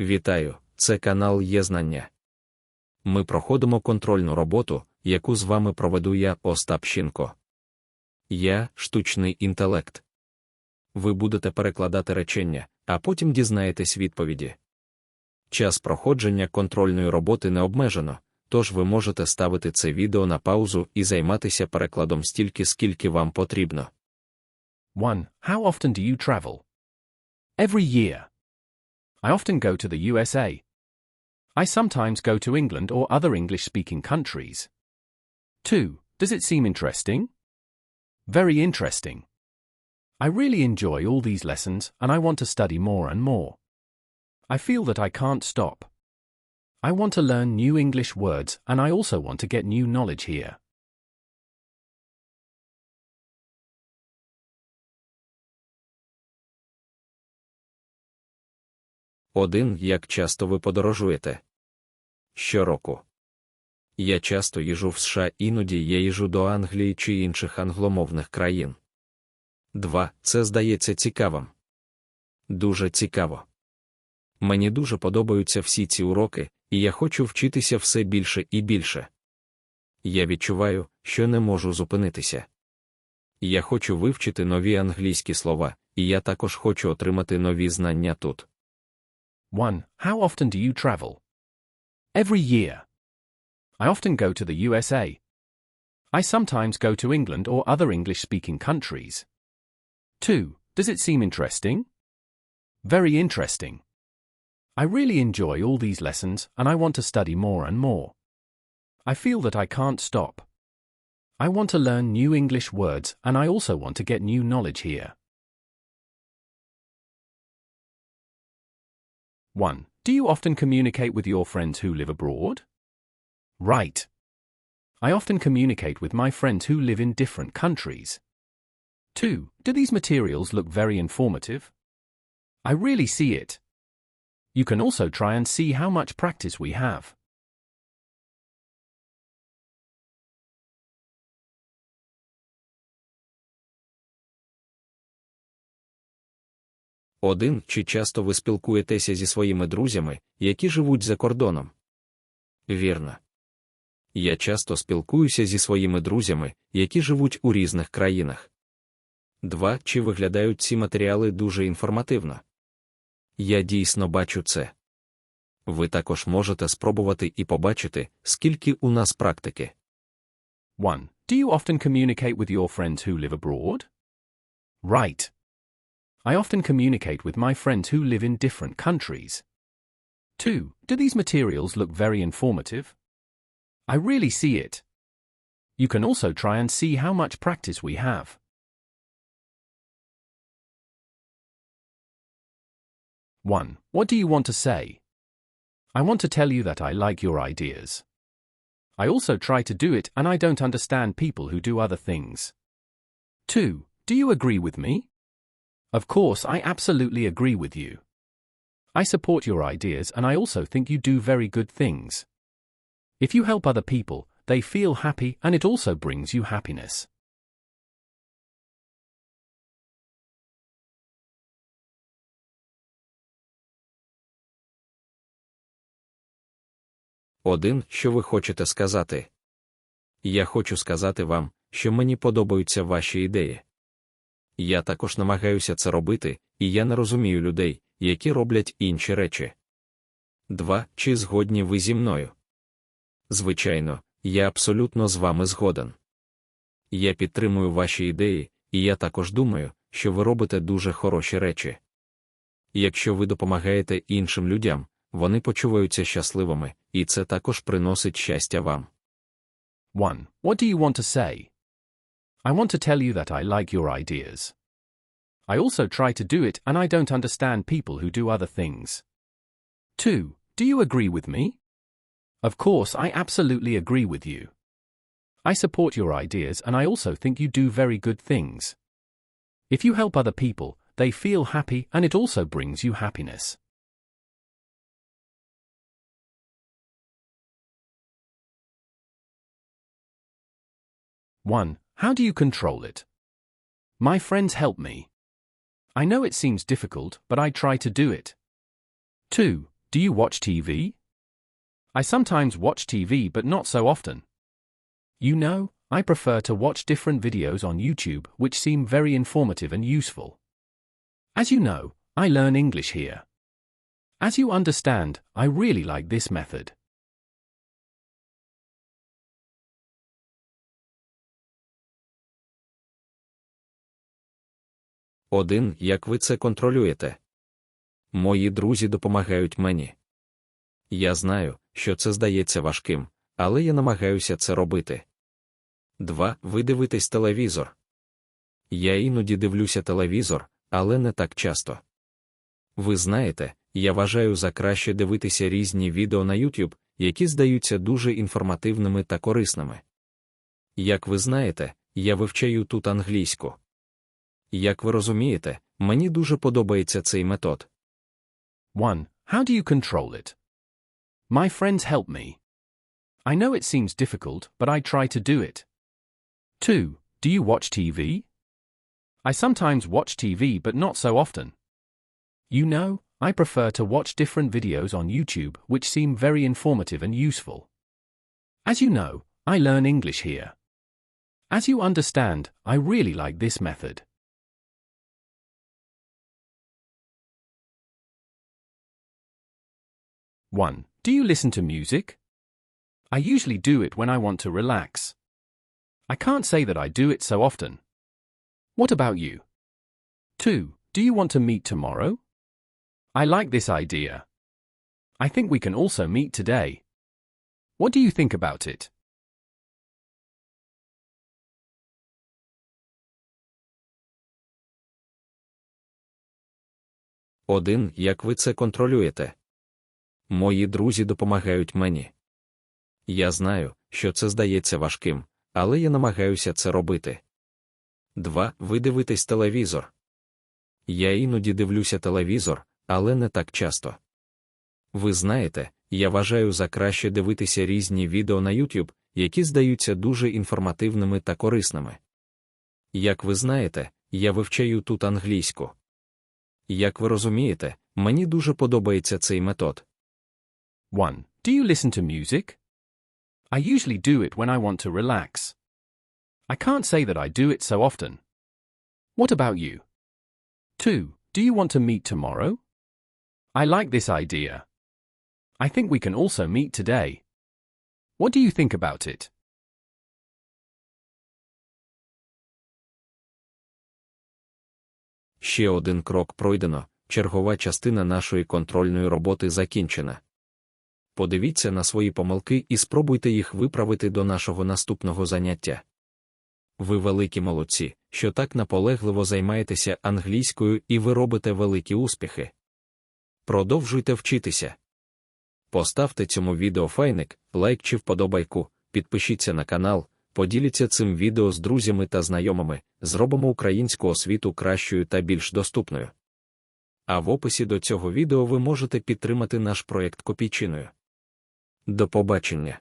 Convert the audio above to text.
Вітаю, це канал Єзнання. Ми проходимо контрольну роботу, яку з вами проведу я, Остап Щінко. Я штучний інтелект. Ви будете перекладати речення, а потім дізнаєтесь відповіді. Час проходження контрольної роботи не обмежено, тож ви можете ставити це відео на паузу і займатися перекладом стільки, скільки вам потрібно. 1. How often do you travel? Every year. I often go to the USA. I sometimes go to England or other English speaking countries. 2. Does it seem interesting? Very interesting. I really enjoy all these lessons and I want to study more and more. I feel that I can't stop. I want to learn new English words and I also want to get new knowledge here. Один. Як часто ви подорожуєте? Щороку. Я часто їжу в США, іноді я їжу до Англії чи інших англомовних країн. 2. Це здається цікавим. Дуже цікаво. Мені дуже подобаються всі ці уроки, і я хочу вчитися все більше і більше. Я відчуваю, що не можу зупинитися. Я хочу вивчити нові англійські слова, і я також хочу отримати нові знання тут. 1. How often do you travel? Every year. I often go to the USA. I sometimes go to England or other English speaking countries. 2. Does it seem interesting? Very interesting. I really enjoy all these lessons and I want to study more and more. I feel that I can't stop. I want to learn new English words and I also want to get new knowledge here. 1. Do you often communicate with your friends who live abroad? Right. I often communicate with my friends who live in different countries. 2. Do these materials look very informative? I really see it. You can also try and see how much practice we have. Один. Чи часто ви спілкуєтеся зі своїми друзями, які живуть за кордоном? Вірно. Я часто спілкуюся зі своїми друзями, які живуть у різних країнах. 2. Чи виглядають ці матеріали дуже інформативно? Я дійсно бачу це. Ви також можете спробувати і побачити, скільки у нас практики. 1. Do you often communicate with your friends who live abroad? Right. I often communicate with my friends who live in different countries. 2. Do these materials look very informative? I really see it. You can also try and see how much practice we have. One. What do you want to say? I want to tell you that I like your ideas. I also try to do it and I don't understand people who do other things. 2. Do you agree with me? Of course, I absolutely agree with you. I support your ideas and I also think you do very good things. If you help other people, they feel happy and it also brings you happiness. Один, що ви хочете сказати? Я хочу сказати вам, що мені подобаються ваші ідеї. Я також намагаюся це робити, і я не розумію людей, які роблять інші речі. 2. Чи згодні ви зі мною? Звичайно, я абсолютно з вами згоден. Я підтримую ваші ідеї, і я також думаю, що ви робите дуже хороші речі. Якщо ви допомагаєте іншим людям, вони почуваються щасливими, і це також приносить щастя вам. 1. What do you want to say? I want to tell you that I like your ideas. I also try to do it and I don't understand people who do other things. 2. Do you agree with me? Of course, I absolutely agree with you. I support your ideas and I also think you do very good things. If you help other people, they feel happy and it also brings you happiness. One. How do you control it? My friends help me. I know it seems difficult, but I try to do it. 2. Do you watch TV? I sometimes watch TV, but not so often. You know, I prefer to watch different videos on YouTube which seem very informative and useful. As you know, I learn English here. As you understand, I really like this method. Один, як ви це контролюєте? Мої друзі допомагають мені. Я знаю, що це здається важким, але я намагаюся це робити. 2. Ви дивитесь телевізор. Я іноді дивлюся телевізор, але не так часто. Ви знаєте, я вважаю за краще дивитися різні відео на YouTube, які здаються дуже інформативними та корисними. Як ви знаєте, я вивчаю тут англійську. Як ви розумієте, мені дуже подобається цей метод. 1. How do you control it? My friends help me. I know it seems difficult, but I try to do it. 2. Do you watch TV? I sometimes watch TV, but not so often. You know, I prefer to watch different videos on YouTube which seem very informative and useful. As you know, I learn English here. As you understand, I really like this method. One. Do you listen to music? I usually do it when I want to relax. I can't say that I do it so often. What about you? 2. Do you want to meet tomorrow? I like this idea. I think we can also meet today. What do you think about it? Один, як ви це контролюєте? Мої друзі допомагають мені. Я знаю, що це здається важким, але я намагаюся це робити. 2. Ви дивитесь телевізор. Я іноді дивлюся телевізор, але не так часто. Ви знаєте, я вважаю за краще дивитися різні відео на YouTube, які здаються дуже інформативними та корисними. Як ви знаєте, я вивчаю тут англійську. Як ви розумієте, мені дуже подобається цей метод. 1. Do you listen to music? I usually do it when I want to relax. I can't say that I do it so often. What about you? 2. Do you want to meet tomorrow? I like this idea. I think we can also meet today. What do you think about it? Ще один крок пройдено, чергова частина нашої контрольної роботи закінчена. Подивіться на свої помилки і спробуйте їх виправити до нашого наступного заняття. Ви великі молодці, що так наполегливо займаєтеся англійською і ви робите великі успіхи. Продовжуйте вчитися. Поставте цьому відео файник, лайк чи вподобайку, підпишіться на канал, поділіться цим відео з друзями та знайомими, зробимо українську освіту кращою та більш доступною. А в описі до цього відео ви можете підтримати наш проєкт копійчиною. До побачення!